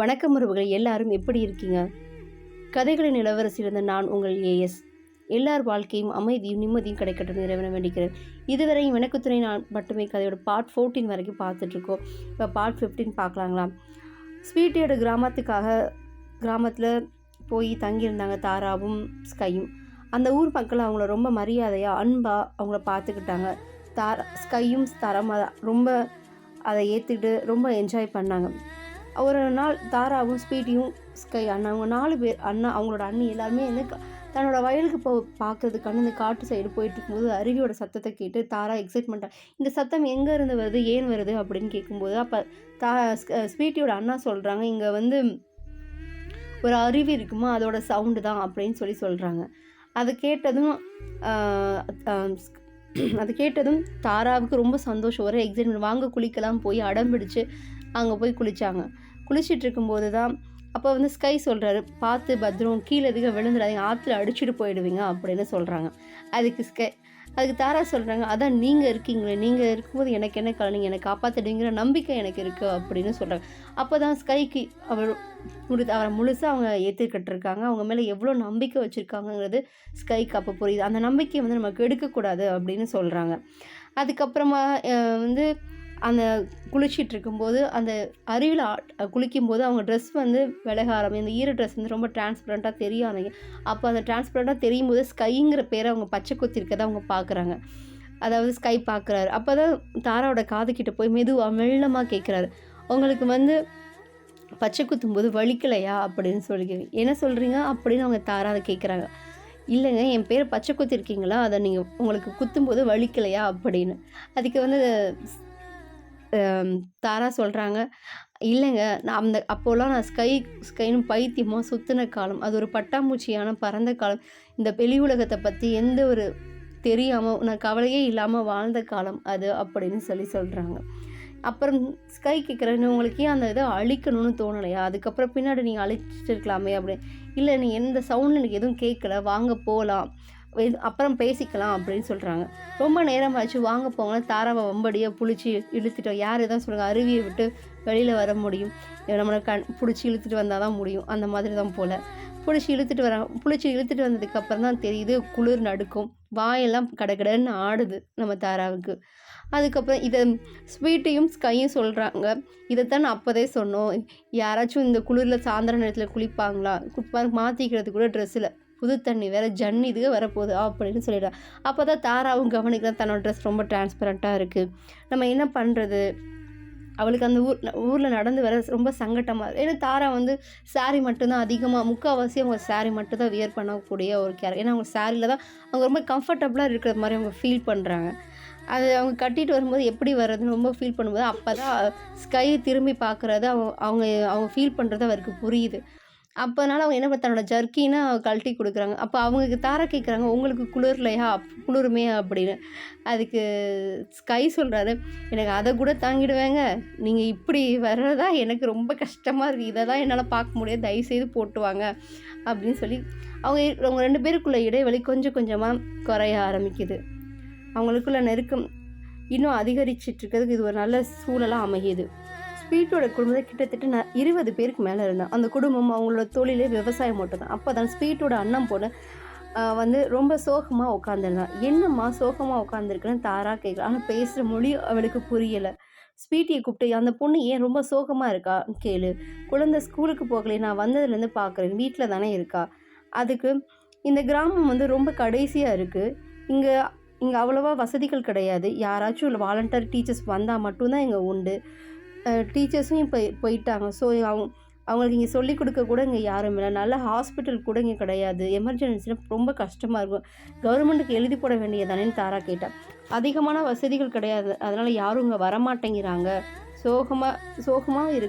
வணக்கம் உறவுகள் எல்லாரும் எப்படி இருக்கீங்க? கதைகளின் இளவரசியிலிருந்து நான் உங்கள் ஏஎஸ் எல்லார் வாழ்க்கையும் அமைதியும் நிம்மதியும் கிடைக்கட்டும் இறைவனை வேண்டிக்கிறேன். இதுவரையும் வினக்குத்துறை நான் மட்டுமே கதையோட பார்ட் ஃபோர்டீன் வரைக்கும் பார்த்துட்ருக்கோம் இப்போ பார்ட் ஃபிஃப்டீன் பார்க்கலாங்களா? ஸ்வீட்டியோட கிராமத்துக்காக கிராமத்தில் போய் தங்கியிருந்தாங்க தாராவும் ஸ்கையும். அந்த ஊர் மக்கள் அவங்கள ரொம்ப மரியாதையாக அன்பாக அவங்கள பார்த்துக்கிட்டாங்க. தாரா ஸ்கையும் தரமாக ரொம்ப அதை ஏற்றுக்கிட்டு ரொம்ப என்ஜாய் பண்ணாங்க. ஒரு நாள் தாராவும் ஸ்வீட்டியும் ஸ்கை. அண்ணா அவங்க நாலு பேர் அண்ணா அவங்களோட அண்ணி எல்லாருமே வந்து க- தன்னோட வயலுக்கு போ பார்க்கறதுக்கான இந்த காட்டு சைடு போயிட்டு இருக்கும்போது அருவியோட சத்தத்தை கேட்டு தாரா எக்ஸைட்மெண்ட்டாக இந்த சத்தம் எங்கே இருந்து வருது ஏன் வருது அப்படின்னு கேட்கும்போது அப்போ தா ஸ்வீட்டியோட அண்ணா சொல்கிறாங்க இங்கே வந்து ஒரு அருவி இருக்குமா அதோட சவுண்டு தான் அப்படின்னு சொல்லி சொல்கிறாங்க அதை கேட்டதும் அதை அது கேட்டதும் தாராவுக்கு ரொம்ப சந்தோஷம். வர எக்ஸைட்மெண்ட் வாங்க குளிக்கலாம். போய் அடம் பிடிச்சு அங்கே போய் குளித்தாங்க குளிச்சிட்டு இருக்கும்போது தான் அப்போ வந்து ஸ்கை சொல்கிறாரு பார்த்து பத்திரம் கீழே எதுக்கு விழுந்துடாதீங்க ஆற்றுல அடிச்சுட்டு போயிடுவீங்க அப்படின்னு சொல்கிறாங்க அதுக்கு ஸ்கை அதுக்கு தாரா சொல்கிறாங்க அதான் நீங்கள் இருக்கீங்களே நீங்கள் இருக்கும்போது எனக்கு என்ன கலை நீங்கள் என்னை காப்பாற்றிடுங்கிற நம்பிக்கை எனக்கு இருக்குது அப்படின்னு சொல்கிறாங்க அப்போ தான் ஸ்கைக்கு அவர் முழு அவரை முழுசாக அவங்க ஏற்றுக்கிட்டு இருக்காங்க அவங்க மேலே எவ்வளோ நம்பிக்கை வச்சுருக்காங்கங்கிறது ஸ்கைக்கு அப்போ புரியுது. அந்த நம்பிக்கையை வந்து நமக்கு எடுக்கக்கூடாது அப்படின்னு சொல்கிறாங்க அதுக்கப்புறமா வந்து அந்த குளிச்சிட்டு இருக்கும்போது அந்த அருவியில் குளிக்கும்போது அவங்க ட்ரெஸ் வந்து விலக ஆரம்பி ஈர ட்ரெஸ் வந்து ரொம்ப டிரான்ஸ்பரண்ட்டாக தெரிய ஆரம்பிங்க அப்போ அந்த டிரான்ஸ்பரண்ட்டாக தெரியும் போது ஸ்கைங்கிற பேரை அவங்க பச்சை குத்திருக்கதை அவங்க பார்க்குறாங்க அதாவது ஸ்கை பார்க்குறாரு அப்போ தான் தாராவோட காது போய் மெதுவாக மெல்லமாக கேட்குறாரு உங்களுக்கு வந்து பச்சை குத்தும்போது வலிக்கலையா? அப்படின்னு சொல்லி என்ன சொல்கிறீங்க அப்படின்னு அவங்க தாரா அதை கேட்குறாங்க இல்லைங்க என் பேர் பச்சை குத்திருக்கீங்களா? அதை நீங்கள் உங்களுக்கு குத்தும்போது வலிக்கலையா? அப்படின்னு. அதுக்கு வந்து தாரா சொல்கிறாங்க இல்லைங்க நான் அந்த அப்போல்லாம் நான் ஸ்கை ஸ்கைன்னு பைத்தியமாக சுற்றின காலம். அது ஒரு பட்டாம்பூச்சியான பறந்த காலம். இந்த வெளி உலகத்தை பற்றி எந்த ஒரு தெரியாமல் நான் கவலையே இல்லாமல் வாழ்ந்த காலம் அது அப்படின்னு சொல்லி சொல்கிறாங்க அப்புறம் ஸ்கை கேட்குறேன்னு உங்களுக்கு ஏன் அந்த இதை அழிக்கணும்னு தோணலையா? அதுக்கப்புறம் பின்னாடி நீங்கள் அழிச்சிட்டு இருக்கலாமே அப்படி இல்லை நீ எந்த சவுண்ட் எனக்கு எதுவும் கேட்கல வாங்க போகலாம் அப்புறம் பேசிக்கலாம் அப்படின்னு சொல்கிறாங்க ரொம்ப நேரம் ஆச்சு வாங்க போங்க. தாராவை வம்படியாக பிடிச்சி இழுத்துட்டோம் யார் எதாவது சொல்லுங்கள் அருவியை விட்டு வெளியில் வர முடியும். நம்மளை கண் பிடிச்சி இழுத்துட்டு வந்தால் தான் முடியும். அந்த மாதிரி தான் போல். பிடிச்சி இழுத்துட்டு வராங்க பிடிச்சி இழுத்துட்டு வந்ததுக்கப்புறம் தான் தெரியுது குளிர் நடுக்கும். வாயெல்லாம் கடகடன்னு ஆடுது நம்ம தாராவுக்கு. அதுக்கப்புறம் இதை ஸ்வீட்டையும் ஸ்கையும் சொல்கிறாங்க இதைத்தான் நான் அப்போதே சொன்னோம். யாராச்சும் இந்த குளிரில் சாயந்தர நேரத்தில் குளிப்பாங்களா? குளிப்பாங்க மாற்றிக்கிறது கூட ட்ரெஸ்ஸில் புது தண்ணி வேறு ஜன்னி இதுக்கு வரப்போகுது அப்படின்னு சொல்லிடுறாங்க அப்போ தான் தாராவும் கவனிக்கலாம் தன்னோட ட்ரெஸ் ரொம்ப டிரான்ஸ்பரண்ட்டாக இருக்குது நம்ம என்ன பண்ணுறது அவளுக்கு அந்த ஊர் ஊரில் நடந்து வர ரொம்ப சங்கட்டமாக ஏன்னா தாரா வந்து saree மட்டும்தான் அதிகமாக முக்கால்வாசி அவங்க saree மட்டும் தான் வியர் பண்ணக்கூடிய ஒரு கேரக்டர் ஏன்னா அவங்க சாரியில் தான் அவங்க ரொம்ப கம்ஃபர்டபுளாக இருக்கிற மாதிரி அவங்க ஃபீல் பண்ணுறாங்க அது அவங்க கட்டிட்டு வரும்போது எப்படி வர்றதுன்னு ரொம்ப ஃபீல் பண்ணும்போது அப்போ தான் ஸ்கை திரும்பி பார்க்குறது அவங்க அவங்க அவங்க ஃபீல் பண்ணுறது அவருக்கு புரியுது. அப்போனால அவங்க என்ன தன்னோட ஜர்க்கினா கழட்டி கொடுக்குறாங்க. அப்போ அவங்களுக்கு தாரா கேட்குறாங்க உங்களுக்கு குளிர்லையா? குளிருமே அப்படின்னு. அதுக்கு ஸ்கை சொல்கிறாரு எனக்கு அதை கூட தாங்கிடுவேங்க. நீங்கள் இப்படி வர்றதா எனக்கு ரொம்ப கஷ்டமாக இருக்குது இதை தான் என்னால் பார்க்க முடியாது. தயவுசெய்து போட்டு வாங்க. அப்படின்னு சொல்லி அவங்க அவங்க ரெண்டு பேருக்குள்ள இடைவெளி கொஞ்சம் கொஞ்சமாக குறைய ஆரம்பிக்குது. அவங்களுக்குள்ள நெருக்கம் இன்னும் அதிகரிச்சிட்ருக்கிறதுக்கு இது ஒரு நல்ல சூழலாக அமையுது. ஸ்வீட்டோட குடும்பத்தை கிட்டத்தட்ட நான் இருபது பேருக்கு மேலே இருந்தேன். அந்த குடும்பம் அவங்களோட தொழிலே விவசாயம் மட்டும் தான் அப்போ தான் ஸ்வீட்டோட அண்ணன் பொண்ணு வந்து ரொம்ப சோகமாக உட்காந்துருந்தான் என்னம்மா சோகமாக உட்காந்துருக்குன்னு தாரா கேட்கல ஆனால் பேசுகிற மொழி அவளுக்கு புரியலை. ஸ்வீட்டியை கூப்பிட்டு அந்த பொண்ணு ஏன் ரொம்ப சோகமாக இருக்கா? கேளு. குழந்தை ஸ்கூலுக்கு போகலையே நான் வந்ததுலேருந்து பார்க்குறேன் வீட்டில் தானே இருக்கா? அதுக்கு இந்த கிராமம் வந்து ரொம்ப கடைசியாக இருக்குது இங்கே இங்கே அவ்வளோவா வசதிகள் கிடையாது. யாராச்சும் வாலண்டியர் டீச்சர்ஸ் வந்தால் மட்டும்தான் இங்கே உண்டு. டீச்சர்ஸும் இப்போ போயிட்டாங்க. ஸோ அவங்க அவங்களுக்கு இங்கே சொல்லிக் கொடுக்க கூட இங்கே யாரும் இல்லை. நல்ல ஹாஸ்பிட்டல் கூட இங்கே கிடையாது. எமர்ஜென்சியில் ரொம்ப கஷ்டமாக இருக்கும். கவர்மெண்ட்டுக்கு எழுதி போட வேண்டியதானேன்னு தாரா கேட்டா. அதிகமான வசதிகள் கிடையாது. அதனால் யாரும் இங்கே வரமாட்டேங்கிறாங்க. சோகமாக சோகமாக இரு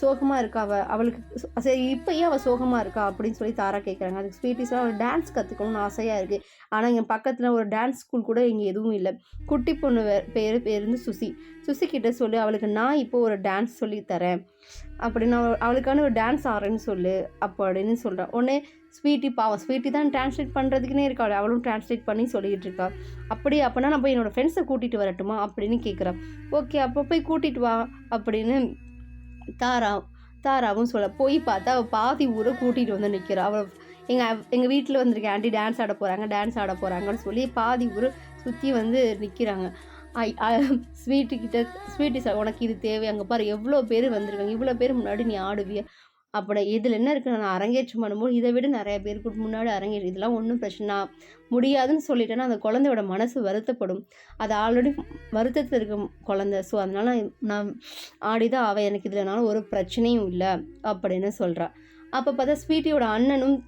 சோகமாக இருக்கா அவள் அவளுக்கு சரி இப்போயே அவள் சோகமாக இருக்கா அப்படின்னு சொல்லி தாரா கேட்குறாங்க அதுக்கு ஸ்வீட்டிஸாக அவள் டான்ஸ் கற்றுக்கணும்னு ஆசையாக இருக்குது ஆனால் இங்கே பக்கத்தில் ஒரு டான்ஸ் ஸ்கூல் கூட இங்கே எதுவும் இல்லை. குட்டி பொண்ணு பேர் பேர் வந்து சுசி. சுசி கிட்ட சொல்லி அவளுக்கு நான் இப்போ ஒரு டான்ஸ் சொல்லி தரேன். அப்படின்னு அவளுக்கான ஒரு டான்ஸ் ஆடுறேன்னு சொல்லு அப்படின்னு சொல்கிறான் உடனே ஸ்வீட்டி பாவம் ஸ்வீட்டி தான் டிரான்ஸ்லேட் பண்ணுறதுக்குனே இருக்காள் அவளும் டிரான்ஸ்லேட் பண்ணி சொல்லிகிட்டு இருக்கா. அப்படி அப்போனா நான் போய் என்னோடய ஃப்ரெண்ட்ஸை கூட்டிகிட்டு வரட்டுமா? அப்படின்னு கேட்குறான் ஓகே அப்போ போய் கூட்டிகிட்டு வா அப்படின்னு தாரா தாராவும் சொல்ல போய் பார்த்தா அவள் பாதி ஊரை கூட்டிகிட்டு வந்து நிற்கிறா அவள் எங்கள் எங்கள் வீட்டில் வந்திருக்கேன் ஆண்டி டான்ஸ் ஆட போகிறாங்க டான்ஸ் ஆட போகிறாங்கன்னு சொல்லி பாதி ஊர் சுற்றி வந்து நிற்கிறாங்க ஸ்வீட்டு கிட்ட ஸ்வீட்டு சார் உனக்கு இது தேவை. அங்கே பாரு எவ்வளோ பேர் வந்திருக்காங்க. இவ்வளோ பேர் முன்னாடி நீ ஆடுவிய? அப்படி இதில் என்ன இருக்குது நான் அரங்கேற்றம் பண்ணும்போது இதை விட நிறைய பேருக்கு முன்னாடி அரங்கேற்றம் இதெல்லாம் ஒன்றும் பிரச்சனை முடியாதுன்னு சொல்லிட்டேன்னா அந்த குழந்தையோட மனசு வருத்தப்படும். அது ஆல்ரெடி வருத்தத்தில் இருக்க குழந்த. ஸோ அதனால் நான் ஆடி தான் அவள் எனக்கு இதுலனால ஒரு பிரச்சனையும் இல்லை அப்படின்னு சொல்கிறா அப்போ பார்த்தா ஸ்வீட்டியோட அண்ணனும்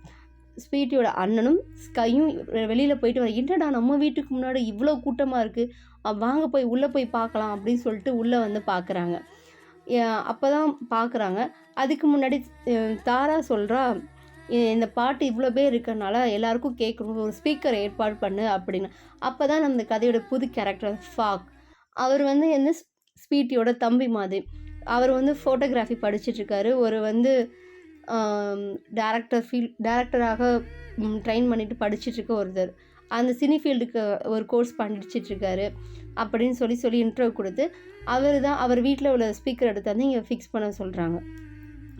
ஸ்வீட்டியோட அண்ணனும் ஸ்கையும் வெளியில் போயிட்டு வர என்னடா நம்ம வீட்டுக்கு முன்னாடி இவ்வளோ கூட்டமாக இருக்குது வாங்க போய் உள்ளே போய் பார்க்கலாம் அப்படின்னு சொல்லிட்டு உள்ளே வந்து பார்க்குறாங்க அப்போ தான் பார்க்குறாங்க அதுக்கு முன்னாடி தாரா சொல்கிறா இந்த பாட்டு இவ்வளோ பேர் இருக்கிறனால எல்லாருக்கும் கேட்கணும் ஒரு ஸ்பீக்கர் ஏற்பாடு பண்ணு அப்படின்னு. அப்போ தான் நம்ம கதையோட புது கேரக்டர் ஃபாக். அவர் வந்து என்ன ஸ்பீட்டியோட தம்பி மாதிரி. அவர் வந்து ஃபோட்டோகிராஃபி படிச்சுட்ருக்காரு ஒரு வந்து டேரக்டர் ஃபீல் டேரக்டராக ட்ரெயின் பண்ணிட்டு படிச்சிட்ருக்க ஒருத்தர். அந்த சினி ஃபீல்டுக்கு ஒரு கோர்ஸ் படிச்சிட்ருக்காரு அப்படின்னு சொல்லி சொல்லி இன்டர்வியூ கொடுத்து அவர் தான் அவர் வீட்டில் உள்ள ஸ்பீக்கர் எடுத்து வந்து இங்கே ஃபிக்ஸ் பண்ண சொல்கிறாங்க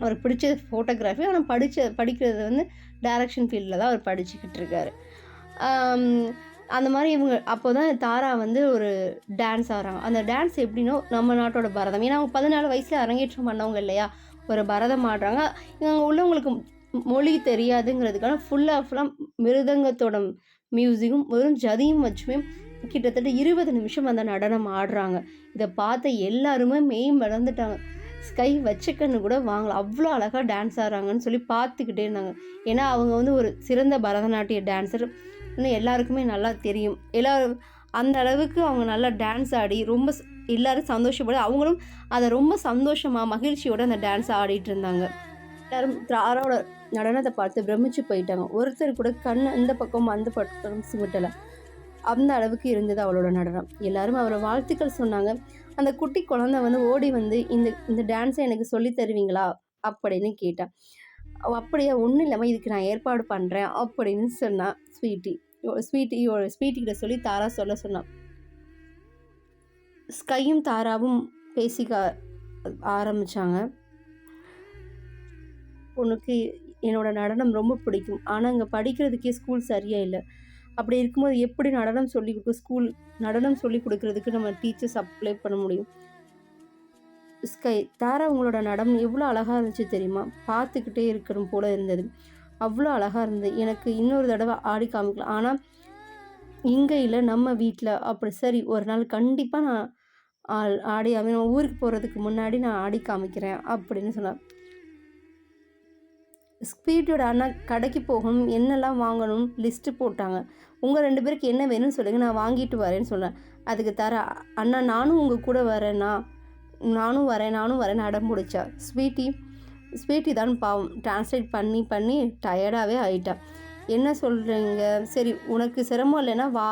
அவர் பிடிச்சது ஃபோட்டோகிராஃபி ஆனால் படித்த படிக்கிறது வந்து டைரக்ஷன் ஃபீல்டில் தான் அவர் படிச்சுக்கிட்டு இருக்காரு அந்த மாதிரி இவங்க அப்போ தான் தாரா வந்து ஒரு டான்ஸ் ஆடுறாங்க. அந்த டான்ஸ் எப்படின்னா நம்ம நாட்டோட பரதம். ஏன்னா அவங்க பதினாலு வயசில் அரங்கேற்றம் பண்ணவங்க இல்லையா? ஒரு பரதம் ஆடுறாங்க. இங்கே உள்ளவங்களுக்கு மொழி தெரியாதுங்கிறதுக்கான ஃபுல்லாக ஃபுல்லாக மிருதங்கத்தோட மியூசிக்கும் வெறும் ஜதியும் வச்சுமே கிட்டத்தட்ட இருபது நிமிஷம் அந்த நடனம் ஆடுறாங்க. இதை பார்த்த எல்லாருமே மெய் மறந்துட்டாங்க. ஸ்கை வச்சுக்கன்னு கூட வாங்கலாம் அவ்வளோ அழகாக டான்ஸ் ஆடுறாங்கன்னு சொல்லி பார்த்துக்கிட்டே இருந்தாங்க. ஏன்னா அவங்க வந்து ஒரு சிறந்த பரதநாட்டிய டான்ஸர் இன்னும் எல்லாருக்குமே நல்லா தெரியும். எல்லாரும் அந்த அளவுக்கு அவங்க நல்லா டான்ஸ் ஆடி ரொம்ப எல்லாரும் சந்தோஷப்பட அவங்களும் அதை ரொம்ப சந்தோஷமாக மகிழ்ச்சியோட அந்த டான்ஸ் ஆடிட்டு இருந்தாங்க. எல்லாரும் தாராவோட நடனத்தை பார்த்து பிரமிச்சு போயிட்டாங்க. ஒருத்தர் கூட கண் இந்த பக்கம் அந்த பக்கம் சிமிட்டலை. அந்த அளவுக்கு இருந்தது அவளோட நடனம். எல்லாரும் அவரை வாழ்த்துக்கள் சொன்னாங்க. அந்த குட்டி குழந்தை வந்து ஓடி வந்து இந்த இந்த டான்ஸை எனக்கு சொல்லி தருவீங்களா? அப்படின்னு கேட்டான் அப்படியே? ஒன்றும் இல்லாமல் இதுக்கு நான் ஏற்பாடு பண்ணுறேன் அப்படின்னு சொன்னான் ஸ்வீட்டி. ஸ்வீட்டி ஸ்வீட்டி கிட்ட சொல்லி தாரா சொல்ல சொன்னான். ஸ்கையும் தாராவும் பேசிக்க ஆரம்பித்தாங்க உனக்கு என்னோடய நடனம் ரொம்ப பிடிக்கும். ஆனால் இங்கே படிக்கிறதுக்கே ஸ்கூல் சரியாக இல்லை. அப்படி இருக்கும்போது எப்படி நடனம் சொல்லி கொடுக்க ஸ்கூல் நடனம் சொல்லி கொடுக்கறதுக்கு நம்ம டீச்சர்ஸ் அப்ளை பண்ண முடியும்? ஸ்கை தாரா உங்களோட நடனம் எவ்வளோ அழகாக இருந்துச்சு தெரியுமா? பார்த்துக்கிட்டே இருக்கணும் போல இருந்தது. அவ்வளோ அழகாக இருந்தது. எனக்கு இன்னொரு தடவை ஆடி காமிக்கலாம். ஆனால் இங்கே இல்லை நம்ம வீட்டில் அப்படி சரி ஒரு நாள் கண்டிப்பாக நான் ஆள் ஆடி அவன் ஊருக்கு போகிறதுக்கு முன்னாடி நான் ஆடி காமிக்கிறேன் அப்படின்னு சொன்னார். ஸ்பீட்டோட அண்ணா கடைக்கு போகணும் என்னெல்லாம் வாங்கணும் லிஸ்ட்டு போட்டாங்க. உங்கள் ரெண்டு பேருக்கு என்ன வேணும்னு சொல்லுங்கள் நான் வாங்கிட்டு வரேன்னு சொன்னேன். அதுக்கு தர அண்ணா நானும் உங்கள் கூட வரேண்ணா நானும் வரேன் நானும் வரேன் அடம் பிடிச்சா ஸ்வீட்டி ஸ்வீட்டி தான் பாவம். டிரான்ஸ்லேட் பண்ணி பண்ணி டயர்டாகவே ஆயிட்டா. என்ன சொல்கிறீங்க சரி உனக்கு சிரமம் இல்லைன்னா வா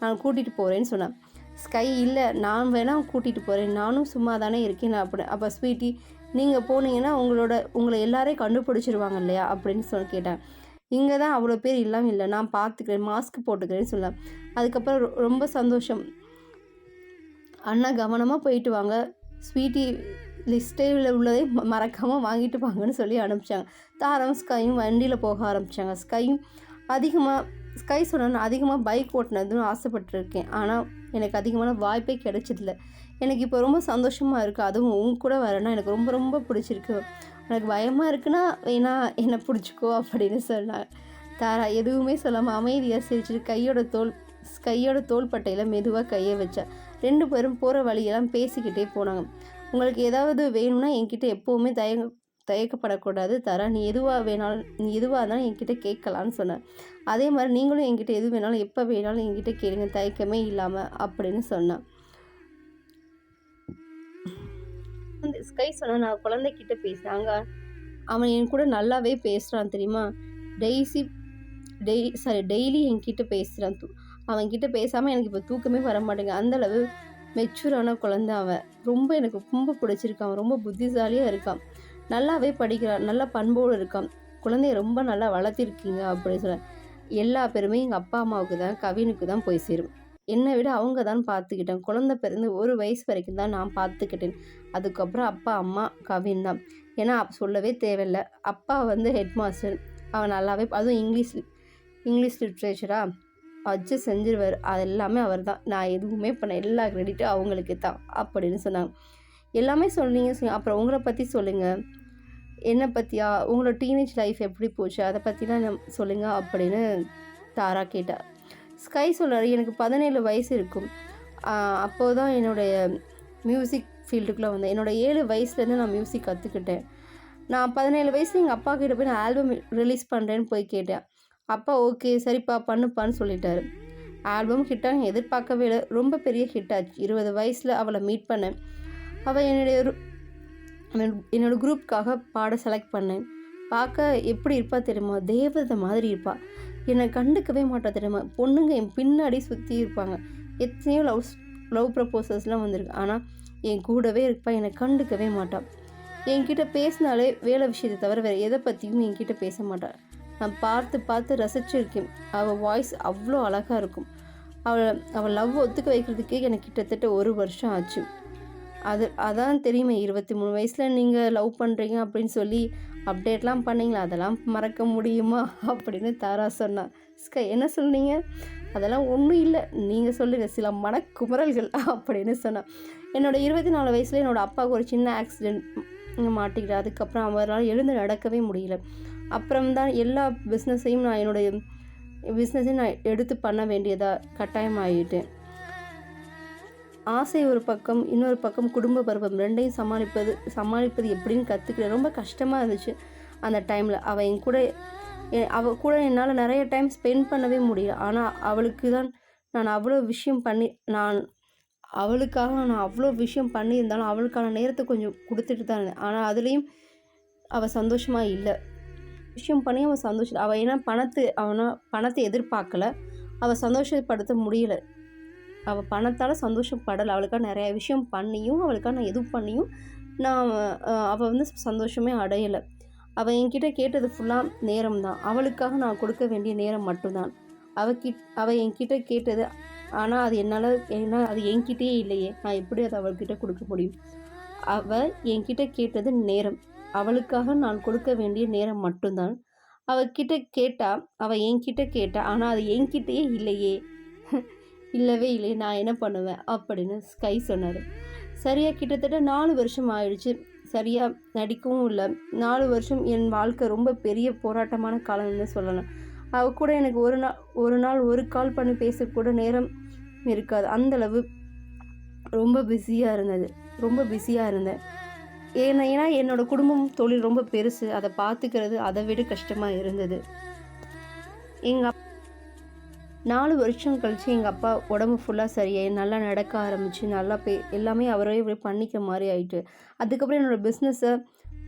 நான் கூட்டிகிட்டு போகிறேன்னு சொன்னேன் ஸ்கை இல்லை நான் வேணால் கூட்டிகிட்டு போகிறேன் நானும் சும்மா தானே இருக்கேன் அப்படி அப்போ ஸ்வீட்டி நீங்கள் போனீங்கன்னா உங்களோட உங்களை எல்லாரையும் கண்டுபிடிச்சிருவாங்க இல்லையா? அப்படின்னு சொல்லி கேட்டேன். இங்கே தான் அவ்வளோ பேர் இல்லாமல் இல்லை. நான் பார்த்துக்கிறேன் மாஸ்க் போட்டுக்கிறேன்னு சொன்னேன் அதுக்கப்புறம் ரொ- ரொம்ப சந்தோஷம். அண்ணா கவனமாக போயிட்டு வாங்க. ஸ்வீட்டி லிஸ்ட்டில் உள்ளதை மறக்காமல் வாங்கிட்டு வாங்கன்னு சொல்லி அனுப்பிச்சாங்க. தாரம் ஸ்கையும் வண்டியில் போக ஆரம்பித்தாங்க ஸ்கையும் அதிகமாக ஸ்கை சொன்ன அதிகமாக பைக் ஓட்டினதுன்னு ஆசைப்பட்டிருக்கேன். ஆனால் எனக்கு அதிகமான வாய்ப்பே கிடைச்சதில்ல. எனக்கு இப்போ ரொம்ப சந்தோஷமாக இருக்குது அதுவும் உங்க கூட வரேன்னா எனக்கு ரொம்ப ரொம்ப பிடிச்சிருக்கு. எனக்கு பயமாக இருக்குன்னா வேணா என்னை பிடிச்சிக்கோ அப்படின்னு சொன்னாங்க தாரா எதுவுமே சொல்லாமல் அமைதியாக சிரிச்சிட்டு கையோட தோல் கையோட தோள்பட்டையில் மெதுவாக கையை வச்சா. ரெண்டு பேரும் போகிற வழியெல்லாம் பேசிக்கிட்டே போனாங்க. உங்களுக்கு ஏதாவது வேணும்னா என்கிட்ட எப்போவுமே தயங்க தயக்கப்படக்கூடாது. தரா நீ எதுவாக வேணாலும் நீ எதுவாக இருந்தாலும் என்கிட்ட கேட்கலான்னு சொன்னேன் அதே மாதிரி நீங்களும் என்கிட்ட எது வேணாலும் எப்போ வேணாலும் என்கிட்ட கேளுங்க தயக்கமே இல்லாமல் அப்படின்னு சொன்னான் அந்த ஸ்கை சொன்னால் நான் குழந்தைகிட்ட அங்கே அவன் என் கூட நல்லாவே பேசுகிறான் தெரியுமா? டெய்ஸி டெய் சாரி டெய்லி என்கிட்ட பேசுகிறான் தூ அவன்கிட்ட பேசாமல் எனக்கு இப்போ தூக்கமே வர மாட்டேங்குது. அந்தளவு மெச்சூரான குழந்தை அவன். ரொம்ப எனக்கு ரொம்ப பிடிச்சிருக்கான். ரொம்ப புத்திசாலியாக இருக்கான். நல்லாவே படிக்கிறான் நல்ல பண்போடு இருக்கான் குழந்தைய ரொம்ப நல்லா வளர்த்திருக்கீங்க அப்படின்னு சொன்னேன் எல்லா பேருமே எங்கள் அப்பா அம்மாவுக்கு தான் கவினுக்கு தான் போய் சேரும். என்னை விட அவங்க தான் பார்த்துக்கிட்டேன். குழந்த பிறந்து ஒரு வயசு வரைக்கும் தான் நான் பார்த்துக்கிட்டேன். அதுக்கப்புறம் அப்பா அம்மா கவின் தான். ஏன்னா சொல்லவே தேவையில்லை. அப்பா வந்து ஹெட் மாஸ்டர் அவன் நல்லாவே அதுவும் இங்கிலீஷ் இங்கிலீஷ் லிட்ரேச்சராக வச்சு செஞ்சிருவார். அது எல்லாமே அவர் தான். நான் எதுவுமே பண்ண எல்லா கிரெடிட்டும் அவங்களுக்கு தான் அப்படின்னு சொன்னாங்க. எல்லாமே சொன்னீங்க சொன்னீங்க. அப்புறம் உங்களை பற்றி சொல்லுங்கள் என்னை பற்றியா உங்களோட டீனேஜ் லைஃப் எப்படி போச்சு? அதை பற்றிலாம் நம் சொல்லுங்கள் அப்படின்னு தாரா கேட்டா. ஸ்கை சொல்கிறாரு எனக்கு பதினேழு வயசு இருக்கும். அப்போது தான் என்னுடைய மியூசிக் ஃபீல்டுக்குள்ளே வந்தேன். என்னோட ஏழு வயசுலேருந்து நான் மியூசிக் கற்றுக்கிட்டேன் நான் பதினேழு வயசு எங்கள் அப்பா கிட்ட போய் நான் ஆல்பம் ரிலீஸ் பண்ணுறேன்னு போய் கேட்டேன். அப்பா ஓகே சரிப்பா பண்ணுப்பான்னு சொல்லிட்டாரு. ஆல்பம் ஹிட்டாக எதிர்பார்க்கவே இல்லை. ரொம்ப பெரிய ஹிட் ஆச்சு. இருபது வயசில் அவளை மீட் பண்ணேன். அவள் என்னுடைய ஒரு என்னோட குரூப்புக்காக பாட செலக்ட் பண்ணேன். பார்க்க எப்படி இருப்பா தெரியுமா? தேவதை மாதிரி இருப்பா. என்னை கண்டுக்கவே மாட்டா தெரியுமா? பொண்ணுங்க என் பின்னாடி சுற்றி இருப்பாங்க. எத்தனையோ லவ் லவ் ப்ரப்போசல்ஸ்லாம் வந்திருக்கு. ஆனால் என் கூடவே இருப்பா. என்னை கண்டுக்கவே மாட்டாள் என்கிட்ட பேசினாலே வேலை விஷயத்தை தவிர வேறு எதை பற்றியும் என்கிட்ட பேச மாட்டாள் நான் பார்த்து பார்த்து ரசிச்சிருக்கேன். அவள் வாய்ஸ் அவ்வளோ அழகாக இருக்கும். அவளை அவள் லவ் ஒத்துக்க வைக்கிறதுக்கே எனக்கு கிட்டத்தட்ட ஒரு வருஷம் ஆச்சு. அது அதான் தெரியுமே இருபத்தி மூணு வயசில் நீங்கள் லவ் பண்ணுறீங்க அப்படின்னு சொல்லி அப்டேட்லாம் பண்ணீங்களா? அதெல்லாம் மறக்க முடியுமா? அப்படின்னு தாரா சொன்னான் ஸ்கை என்ன சொன்னீங்க அதெல்லாம் ஒன்றும் இல்லை. நீங்கள் சொல்லுங்கள் சில மனக்குமரல்கள் அப்படின்னு சொன்னான் என்னோடய இருபத்தி நாலு வயசில் என்னோடய அப்பாவுக்கு ஒரு சின்ன ஆக்சிடெண்ட் மாட்டிக்கிட்டேன் அதுக்கப்புறம் அவரால் எழுந்து நடக்கவே முடியல. அப்புறம் தான் எல்லா பிஸ்னஸையும் நான் என்னுடைய பிஸ்னஸையும் நான் எடுத்து பண்ண வேண்டியதாக கட்டாயம் ஆகிட்டேன் ஆசை ஒரு பக்கம் இன்னொரு பக்கம் குடும்ப பருவம் ரெண்டையும் சமாளிப்பது சமாளிப்பது எப்படின்னு கற்றுக்கிட்டேன் ரொம்ப கஷ்டமாக இருந்துச்சு அந்த டைமில் அவள் என் கூட எ- அவ கூட என்னால் நிறைய டைம் ஸ்பெண்ட் பண்ணவே முடியல. ஆனால் அவளுக்கு தான் நான் அவ்வளோ விஷயம் பண்ணி நான் அவளுக்காக நான் அவ்வளோ விஷயம் பண்ணியிருந்தாலும் அவளுக்கான நேரத்தை கொஞ்சம் கொடுத்துட்டு தான் இருந்தேன். ஆனால் அதுலேயும் அவள் சந்தோஷமாக இல்லை. விஷயம் பண்ணி அவன் சந்தோஷம் அவள் ஏன்னா பணத்தை அவனா பணத்தை எதிர்பார்க்கல. அவள் சந்தோஷப்படுத்த முடியல. அவள் பணத்தால் சந்தோஷப்படலை. அவளுக்காக நிறைய விஷயம் பண்ணியும் அவளுக்காக நான் எதுவும் பண்ணியும் நான் அவள் வந்து சந்தோஷமே அடையலை. அவள் என்கிட்ட கேட்டது ஃபுல்லாக நேரம் தான் அவளுக்காக நான் கொடுக்க வேண்டிய நேரம் மட்டும்தான். அவள் கிட் அவள் என்கிட்ட கேட்டது ஆனால் அது என்னால் ஏன்னா அது என்கிட்டயே இல்லையே. நான் எப்படி அதை அவள்கிட்ட கொடுக்க முடியும்? அவள் என்கிட்ட கேட்டது நேரம். அவளுக்காக நான் கொடுக்க வேண்டிய நேரம் மட்டும்தான். அவகிட்ட கேட்டா அவள் என்கிட்ட கேட்டா ஆனால் அது என்கிட்டயே இல்லையே. இல்லவே இல்லை நான் என்ன பண்ணுவேன்? அப்படின்னு ஸ்கை சொன்னார். சரியாக கிட்டத்தட்ட நாலு வருஷம் ஆயிடுச்சு. சரியாக நடிக்கவும் இல்லை. நாலு வருஷம் என் வாழ்க்கை ரொம்ப பெரிய போராட்டமான காலம்னு சொல்லலாம். அவ கூட எனக்கு ஒரு நாள் ஒரு நாள் ஒரு கால் பண்ணி பேசக்கூட நேரம் இருக்காது. அந்தளவு ரொம்ப பிஸியாக இருந்தது. ரொம்ப பிஸியாக இருந்தேன். ஏன்னா ஏன்னா என்னோடய குடும்பம் தொழில் ரொம்ப பெருசு. அதை பார்த்துக்கிறது அதை விட கஷ்டமாக இருந்தது. எங்கள் அப் நாலு வருஷம் கழித்து எங்கள் அப்பா உடம்பு ஃபுல்லாக சரியாயி நல்லா நடக்க ஆரம்பிச்சு நல்லா பே எல்லாமே அவரே இப்படி பண்ணிக்கிற மாதிரி ஆயிட்டு. அதுக்கப்புறம் என்னோடய பிஸ்னஸை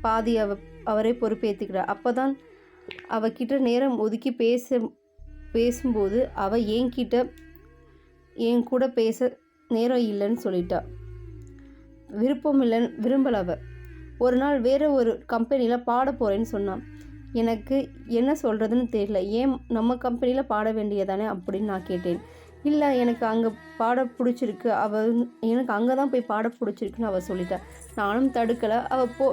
பாதி அவ அவரே பொறுப்பேற்றுக்கிறார் அப்போ தான் அவகிட்ட நேரம் ஒதுக்கி பேச பேசும்போது அவள் என்கிட்ட என் கூட பேச நேரம் இல்லைன்னு சொல்லிட்டா. விருப்பம் இல்லைன்னு விரும்பல அவள் ஒரு நாள் வேறு ஒரு கம்பெனியில் பாட போகிறேன்னு சொன்னான். எனக்கு என்ன சொல்கிறதுன்னு தெரியல. ஏன் நம்ம கம்பெனியில் பாட வேண்டியதானே அப்படின்னு நான் கேட்டேன். இல்லை எனக்கு அங்கே பாட பிடிச்சிருக்கு. அவள் எனக்கு அங்கே தான் போய் பாட பிடிச்சிருக்குன்னு அவள் சொல்லிட்டாள் நானும் தடுக்கலை. அவள் போ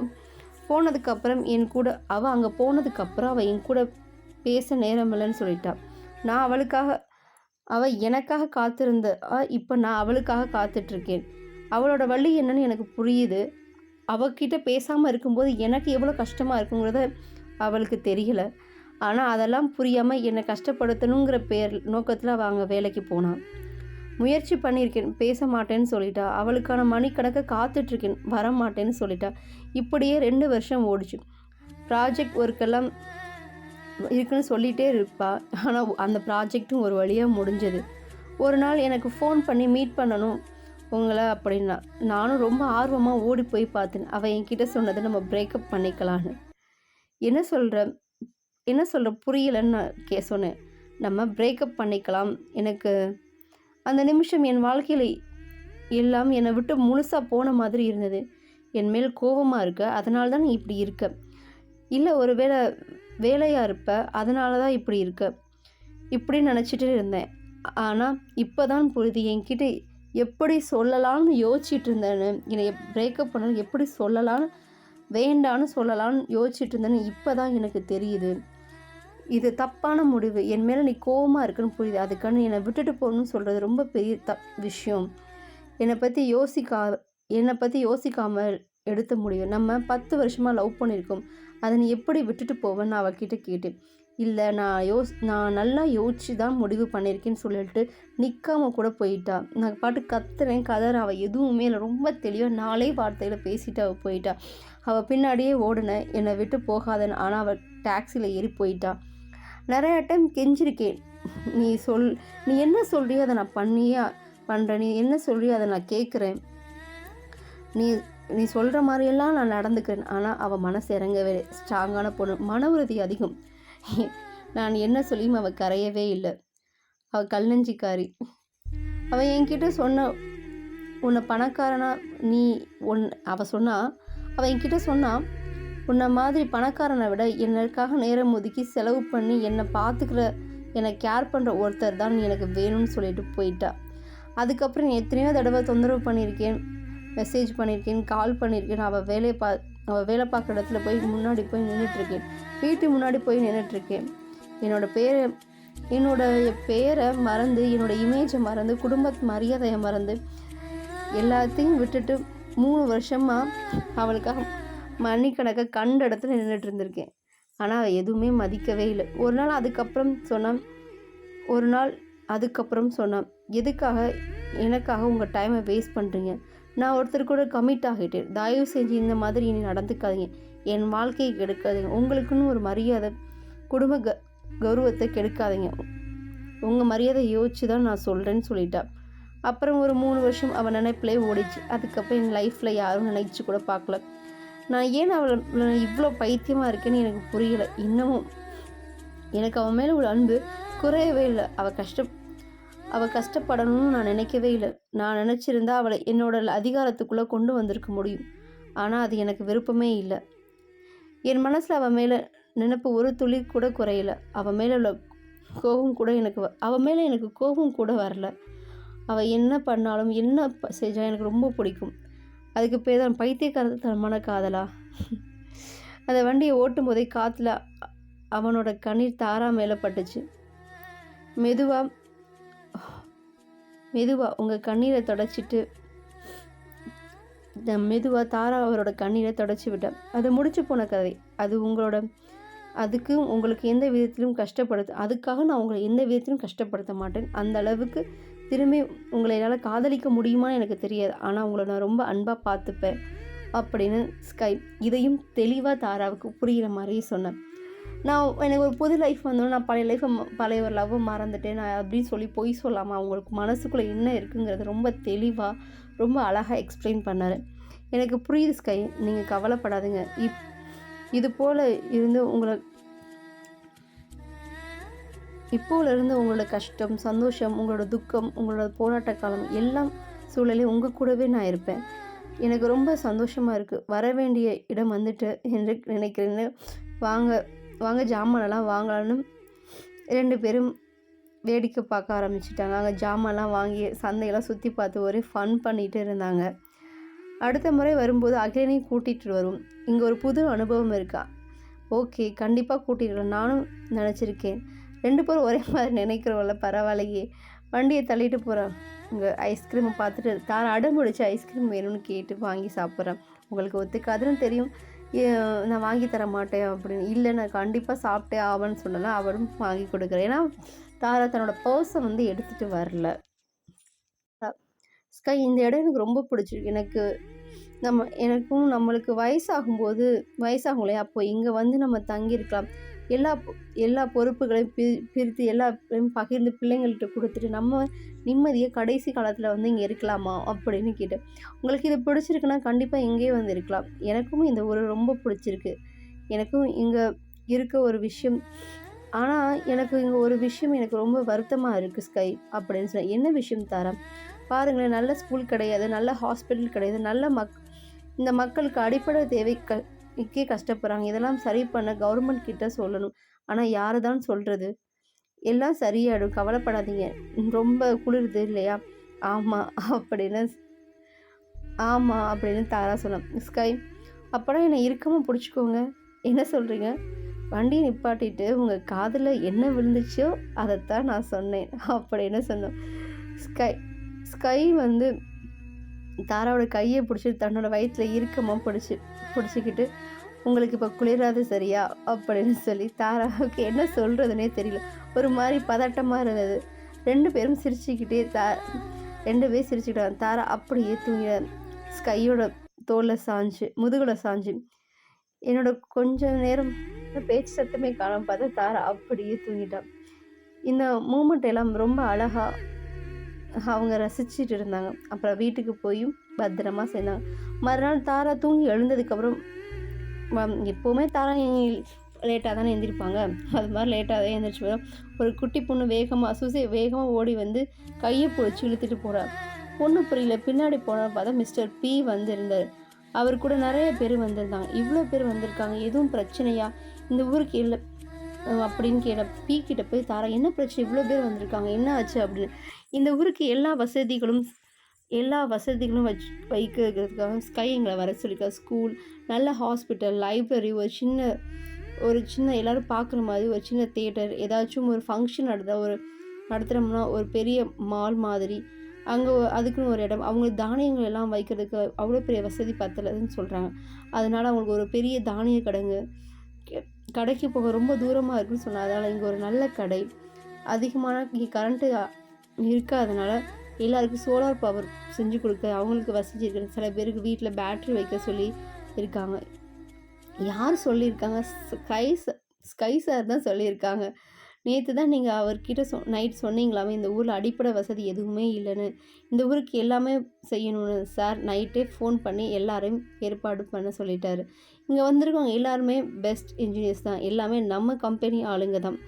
போனதுக்கப்புறம் என் கூட அவள் அங்கே போனதுக்கப்புறம் அவள் என் கூட பேச நேரம் இல்லைன்னு சொல்லிட்டாள் நான் அவளுக்காக அவள் எனக்காக காத்திருந்த இப்போ நான் அவளுக்காக காத்துட்ருக்கேன். அவளோட வழி என்னன்னு எனக்கு புரியுது. அவகிட்ட பேசாமல் இருக்கும்போது எனக்கு எவ்வளோ கஷ்டமாக இருக்குங்கிறத அவளுக்கு தெரியல. ஆனால் அதெல்லாம் புரியாமல் என்னை கஷ்டப்படுத்தணுங்கிற பேர் நோக்கத்தில் அவள் அங்கே வேலைக்கு போனான் முயற்சி பண்ணியிருக்கேன் பேச மாட்டேன்னு சொல்லிட்டா. அவளுக்கான மணிக்கணக்கை காத்துட்ருக்கேன் வர மாட்டேன்னு சொல்லிட்டா. இப்படியே ரெண்டு வருஷம் ஓடிச்சு. ப்ராஜெக்ட் ஒர்க்கெல்லாம் இருக்குன்னு சொல்லிகிட்டே இருப்பா. ஆனால் அந்த ப்ராஜெக்ட்டும் ஒரு வழியாக முடிஞ்சது. ஒரு நாள் எனக்கு ஃபோன் பண்ணி மீட் பண்ணணும் உங்களை அப்படின்னா. நானும் ரொம்ப ஆர்வமாக ஓடி போய் பார்த்தேன். அவள் என்கிட்ட சொன்னதை நம்ம பிரேக்கப் பண்ணிக்கலான்னு என்ன சொல்கிற என்ன சொல்கிற புரியலன்னு நான் கே சொன்னேன். நம்ம பிரேக்கப் பண்ணிக்கலாம். எனக்கு அந்த நிமிஷம் என் வாழ்க்கையில் எல்லாம் என்னை விட்டு முழுசாக போன மாதிரி இருந்தது. என் மேல் கோபமாக இருக்க அதனால தான் நீ இப்படி இருக்க. இல்லை ஒரு வேளை வேலையாக இருப்ப அதனால தான் இப்படி இருக்க. இப்படி நினச்சிட்டு இருந்தேன். ஆனால் இப்போ தான் புரியுது என்கிட்ட எப்படி சொல்லலாம்னு யோசிச்சுட்டு இருந்தேன்னு என்னை பிரேக்கப் பண்ண எப்படி சொல்லலான்னு வேண்டான்னு சொல்லலான்னு யோசிச்சுட்டு இருந்தேன்னு இப்போ தான் எனக்கு தெரியுது. இது தப்பான முடிவு. என் மேலே நீ கோவமாக இருக்குன்னு புரியுது. அதுக்கான என்னை விட்டுட்டு போகணும்னு சொல்கிறது ரொம்ப பெரிய த விஷயம். என்னை பற்றி யோசிக்கா என்னை பற்றி யோசிக்காமல் எடுத்த முடிவு. நம்ம பத்து வருஷமாக லவ் பண்ணியிருக்கோம். அதை நீ எப்படி விட்டுட்டு போவேன்னு அவகிட்ட கேட்டேன். இல்லை நான் யோஸ் நான் நல்லா யோசிச்சு தான் முடிவு பண்ணியிருக்கேன்னு சொல்லிட்டு நிற்காம கூட போயிட்டா. நான் பாட்டு கத்துறேன் கதற அவள் எதுவுமே இல்லை. ரொம்ப தெளிவாக நாளே வார்த்தையில் பேசிட்டு அவள் போயிட்டா. அவள் பின்னாடியே ஓடினேன் என்னை விட்டு போகாதன் ஆனால் அவள் டாக்ஸியில் ஏறி போயிட்டா. நிறையா டைம் கெஞ்சிருக்கேன். நீ சொல் நீ என்ன சொல்கிறியோ அதை நான் பண்ணியா பண்ணுறேன் நீ என்ன சொல்கிறியோ அதை நான் கேட்குறேன். நீ நீ சொல்கிற மாதிரியெல்லாம் நான் நடந்துக்கிறேன். ஆனால் அவள் மனசு இறங்கவே ஸ்ட்ராங்கான பொண்ணு. மன உறுதி அதிகம். நான் என்ன சொல்லியும் அவள் கரையவே இல்லை. அவள் கல்நெஞ்சிக்காரி அவள் என்கிட்ட சொன்ன உன்னை பணக்காரனா நீ உன் அவள் சொன்னால் அவள் என்கிட்ட சொன்னான் உன்னை மாதிரி பணக்காரனை விட எனக்காக நேரம் ஒதுக்கி செலவு பண்ணி என்னை பார்த்துக்கிற என்னை கேர் பண்ணுற ஒருத்தர் தான் எனக்கு வேணும்னு சொல்லிட்டு போயிட்டா. அதுக்கப்புறம் எத்தனையோ தடவை தொந்தரவு பண்ணியிருக்கேன் மெசேஜ் பண்ணியிருக்கேன் கால் பண்ணியிருக்கேன். அவள் வேலையை பா அவள் வேலை பார்க்குற இடத்துல போய் முன்னாடி போய் நின்றுட்டுருக்கேன் வீட்டு முன்னாடி போய் நின்றுட்டுருக்கேன் என்னோட பேரை என்னோடய பேரை மறந்து என்னோடய இமேஜை மறந்து குடும்ப மரியாதையை மறந்து எல்லாத்தையும் விட்டுட்டு மூணு வருஷமாக அவளுக்காக மணிக்கணக்காக கண்ட இடத்துல நின்றுட்டு இருந்திருக்கேன் ஆனால் அவள் எதுவுமே மதிக்கவே இல்லை. ஒரு நாள் அதுக்கப்புறம் சொன்னான் ஒரு நாள் அதுக்கப்புறம் சொன்னான் எதுக்காக எனக்காக உங்கள் டைமை வேஸ்ட் பண்ணுறீங்க நான் ஒருத்தர் கூட கமிட் ஆகிட்டேன். தயவு செஞ்சு இந்த மாதிரி இனி நடந்துக்காதீங்க. என் வாழ்க்கையை கெடுக்காதீங்க. உங்களுக்குன்னு ஒரு மரியாதை குடும்ப க கௌரவத்தை கெடுக்காதீங்க. உங்கள் மரியாதை யோசிச்சு தான் நான் சொல்கிறேன்னு சொல்லிட்டா. அப்புறம் ஒரு மூணு வருஷம் அவன் நினைப்பிலே ஓடிச்சு. அதுக்கப்புறம் என் லைஃப்பில் யாரும் நினைச்சு கூட பார்க்கல. நான் ஏன் அவளை இவ்வளோ பைத்தியமாக இருக்கேன்னு எனக்கு புரியலை. இன்னமும் எனக்கு அவன் மேலே ஒரு அன்பு குறையவே இல்லை. அவள் கஷ்ட அவள் கஷ்டப்படணும்னு நான் நினைக்கவே இல்லை. நான் நினச்சிருந்தா அவளை என்னோட அதிகாரத்துக்குள்ளே கொண்டு வந்திருக்க முடியும். ஆனால் அது எனக்கு விருப்பமே இல்லை. என் மனசில் அவள் மேலே நினப்பு ஒரு துளி கூட குறையலை. அவன் மேலே உள்ள கோபம் கூட எனக்கு அவள் மேலே எனக்கு கோபம் கூட வரல. அவள் என்ன பண்ணாலும் என்ன செஞ்சால் எனக்கு ரொம்ப பிடிக்கும். அதுக்கு பேர் தான் பைத்தியக்காரத்தனமான காதலா? அந்த வண்டியை ஓட்டும் போதே காற்றுல அவனோட கண்ணீர் தாரா மேலே பட்டுச்சு. மெதுவாக மெதுவாக உங்கள் கண்ணீரை தொடச்சிட்டு மெதுவாக தாரா அவரோட கண்ணீரை தொடச்சி விட்டேன். அது முடிச்சு போன கதை. அது உங்களோட அதுக்கு உங்களுக்கு எந்த விதத்திலும் கஷ்டப்படுத்த அதுக்காக நான் உங்களை எந்த விதத்திலும் கஷ்டப்படுத்த மாட்டேன். அந்த அளவுக்கு திரும்பி உங்களை என்னால் காதலிக்க முடியுமான்னு எனக்கு தெரியாது. ஆனால் உங்களை நான் ரொம்ப அன்பாக பார்த்துப்பேன் அப்படின்னு ஸ்கை இதையும் தெளிவாக தாராவுக்கு புரிகிற மாதிரியே சொன்னேன். நான் எனக்கு ஒரு புது லைஃப் வந்தோன்னா நான் பழைய லைஃப்பை பழைய ஒரு லவ்வை மறந்துட்டேன். நான் அப்படின்னு சொல்லி பொய் சொல்லாமல் அவங்களுக்கு மனசுக்குள்ளே என்ன இருக்குங்கிறது ரொம்ப தெளிவாக ரொம்ப அழகாக எக்ஸ்பிளைன் பண்ணார். எனக்கு புரியுது ஸ்கை நீங்கள் கவலைப்படாதுங்க. இப் இது போல் இருந்து உங்களை இப்போலேருந்து உங்களோட கஷ்டம் சந்தோஷம் உங்களோட துக்கம் உங்களோட போராட்ட காலம் எல்லாம் சூழலையும் உங்கள் கூடவே நான் இருப்பேன். எனக்கு ரொம்ப சந்தோஷமாக இருக்குது வர வேண்டிய இடம் வந்துட்டு என்று நினைக்கிறேன்னு வாங்க வாங்க ஜாமானெல்லாம் வாங்கலான்னு ரெண்டு பேரும் வேடிக்கை பார்க்க ஆரம்பிச்சிட்டாங்க. அங்கே ஜாமான்லாம் வாங்கி சந்தையெல்லாம் சுற்றி பார்த்து ஒரே ஃபன் பண்ணிகிட்டு இருந்தாங்க. அடுத்த முறை வரும்போது அகிலனையும் கூட்டிகிட்டு வரும் இங்கே ஒரு புது அனுபவம் இருக்கா? ஓகே கண்டிப்பாக கூட்டிகிட்டு நானும் நினச்சிருக்கேன். ரெண்டு பேரும் ஒரே மாதிரி நினைக்கிறோம்ல பரவாயில்லையே. வண்டியை தள்ளிட்டு போகிறேன் இங்கே ஐஸ்கிரீமை பார்த்துட்டு தான் அடம்பிடிச்சு ஐஸ்கிரீம் வேணும்னு கேட்டு வாங்கி சாப்பிட்றேன். உங்களுக்கு ஒத்துக்காதுன்னு தெரியும். நான் வாங்கி தர மாட்டேன் அப்படின்னு. இல்லை நான் கண்டிப்பாக சாப்பிட்டே ஆவேன்னு சொன்னாலும் அவரும் வாங்கி கொடுக்குறேன் ஏன்னா தாரா தன்னோட பர்ஸை வந்து எடுத்துகிட்டு வரல. ஸ்கை இந்த இடம் எனக்கு ரொம்ப பிடிச்சிருக்கு. எனக்கு நம்ம எனக்கும் நம்மளுக்கு வயசாகும்போது வயசாகும் இல்லையா அப்போ இங்கே வந்து நம்ம தங்கியிருக்கலாம். எல்லா எல்லா பொறுப்புகளையும் பி பிரித்து எல்லாத்தையும் பகிர்ந்து பிள்ளைங்கள்கிட்ட கொடுத்துட்டு நம்ம நிம்மதியாக கடைசி காலத்தில் வந்து இங்கே இருக்கலாமா அப்படின்னு கேட்டேன். உங்களுக்கு இது பிடிச்சிருக்குன்னா கண்டிப்பாக இங்கேயே வந்து இருக்கலாம். எனக்கும் இந்த ஊர் ரொம்ப பிடிச்சிருக்கு. எனக்கும் இங்கே இருக்க ஒரு விஷயம் ஆனால் எனக்கு இங்கே ஒரு விஷயம் எனக்கு ரொம்ப வருத்தமாக இருக்குது ஸ்கை அப்படின்னு சொன்னேன். என்ன விஷயம் தரம்? பாருங்களேன் நல்ல ஸ்கூல் கிடையாது நல்ல ஹாஸ்பிட்டல் கிடையாது நல்ல மக் இந்த மக்களுக்கு அடிப்படை தேவை க கஷ்டப்படுறாங்க. இதெல்லாம் சரி பண்ண கவர்மெண்ட் கிட்ட சொல்லணும். ஆனால் யார் தான் சொல்கிறது எல்லாம் சரியாயிடும். கவலைப்படாதீங்க. ரொம்ப குளிருது இல்லையா? ஆமாம் அப்படின்னு ஆமாம் அப்படின்னு தாரா சொன்னான். ஸ்கை அப்போனா என்னை இறுக்கமாக பிடிச்சிக்கோங்க. என்ன சொல்கிறீங்க வண்டியை நிப்பாட்டிட்டு உங்கள் காதில் என்ன விழுந்துச்சோ அதைத்தான் நான் சொன்னேன் அப்படின்னு சொன்னோம் ஸ்கை ஸ்கை வந்து தாராவோட கையை பிடிச்சி தன்னோட வயிற்றில் இறுக்கமாக பிடிச்சி பிடிச்சிக்கிட்டு உங்களுக்கு இப்போ குளிராது சரியா? அப்படின்னு சொல்லி தாராவுக்கு என்ன சொல்கிறதுனே தெரியல. ஒரு மாதிரி பதட்டமாக இருந்தது. ரெண்டு பேரும் சிரிச்சுக்கிட்டே தா ரெண்டு பேரும் சிரிச்சுக்கிட்டாங்க தாரா அப்படியே தூங்கிட ஸ்கையோட தோலில் சாஞ்சு முதுகில் சாஞ்சு என்னோட கொஞ்ச நேரம் பேச்சு சத்தமே காணாமல் பார்த்தா தாரா அப்படியே தூங்கிட்டான் இந்த மூமெண்ட் எல்லாம் ரொம்ப அழகாக அவங்க ரசிச்சுட்டு இருந்தாங்க. அப்புறம் வீட்டுக்கு போயும் பத்திரமா சேர்ந்தாங்க. மறுநாள் தாரா தூங்கி எழுந்ததுக்கப்புறம் எப்போவுமே தாரா லேட்டாக தானே எழுந்திருப்பாங்க அது மாதிரி லேட்டாக தான் எழுந்திரிச்சு ஒரு குட்டி பொண்ணு வேகமாக சுசி வேகமாக ஓடி வந்து கையை பிடிச்சி இழுத்துட்டு போகிறார் பொண்ணு புரியல. பின்னாடி போன பார்த்தா மிஸ்டர் பி வந்திருந்தார். அவர் கூட நிறைய பேர் வந்திருந்தாங்க. இவ்வளோ பேர் வந்திருக்காங்க. எதுவும் பிரச்சனையா? இந்த ஊருக்கு இல்லை அப்படின்னு கேட்ட பி கிட்ட போய் தாரா என்ன பிரச்சனை? இவ்வளோ பேர் வந்திருக்காங்க. என்ன ஆச்சு? அப்படின்னு. இந்த ஊருக்கு எல்லா வசதிகளும் எல்லா வசதிகளும் வச்சு வைக்கிறதுக்காக ஸ்கை எங்களை வர சொல்லியிருக்கா. ஸ்கூல் நல்ல ஹாஸ்பிட்டல் லைப்ரரி ஒரு சின்ன ஒரு சின்ன எல்லோரும் பார்க்குற மாதிரி ஒரு சின்ன தேட்டர் ஏதாச்சும் ஒரு ஃபங்க்ஷன் நடத்த ஒரு நடத்துகிறோம்னா ஒரு பெரிய மால் மாதிரி அங்கே அதுக்குன்னு ஒரு இடம். அவங்க தானியங்கள் எல்லாம் வைக்கிறதுக்கு அவ்வளோ பெரிய வசதி பத்தலைன்னு சொல்கிறாங்க அதனால் அவங்களுக்கு ஒரு பெரிய தானிய கடைங்க கடைக்கு போக ரொம்ப தூரமாக இருக்குன்னு சொன்னால் அதனால் இங்கே ஒரு நல்ல கடை அதிகமான இங்கே கரண்ட்டு இருக்காதனால எல்லாருக்கும் சோலார் பவர் செஞ்சு கொடுக்க அவங்களுக்கு வசதி இருக்குது சில பேருக்கு வீட்டில் பேட்ரி வைக்க சொல்லி இருக்காங்க. யார் சொல்லியிருக்காங்க? ஸ்கை ஸ்கை சார் தான் சொல்லியிருக்காங்க. நேற்று தான் நீங்கள் அவர்கிட்ட சொ நைட் சொன்னீங்களாமே இந்த ஊரில் அடிப்படை வசதி எதுவுமே இல்லைன்னு. இந்த ஊருக்கு எல்லாமே செய்யணும்னு சார் நைட்டே ஃபோன் பண்ணி எல்லாரையும் ஏற்பாடு பண்ண சொல்லிட்டாரு. இங்கே வந்திருக்கவங்க எல்லாருமே பெஸ்ட் இன்ஜினியர்ஸ் தான். எல்லாமே நம்ம கம்பெனி ஆளுங்க தான்.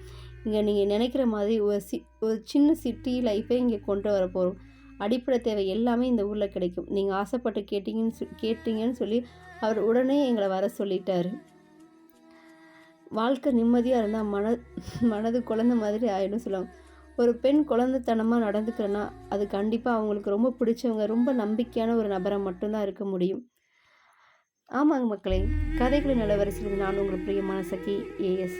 இங்கே நீங்கள் நினைக்கிற மாதிரி ஒரு சி ஒரு சின்ன சிட்டி லைஃப்பே இங்கே கொண்டு வர போகிறோம் அடிப்படை தேவை எல்லாமே இந்த ஊரில் கிடைக்கும். நீங்கள் ஆசைப்பட்டு கேட்டீங்கன்னு கேட்டீங்கன்னு சொல்லி அவர் உடனே எங்களை வர சொல்லிட்டாரு. வாழ்க்கை நிம்மதியாக இருந்தால் மன மனது குழந்த மாதிரி ஆயிடும் சொல்லுவாங்க ஒரு பெண் குழந்தைத்தனமாக நடந்துக்கிறேன்னா அது கண்டிப்பாக அவங்களுக்கு ரொம்ப பிடிச்சவங்க ரொம்ப நம்பிக்கையான ஒரு நபரை மட்டும்தான் இருக்க முடியும். ஆமாங்க மக்களே கதைகளின் நிலவரிசையில் நான் உங்கள் பிரியமான சகி ஏஎஸ்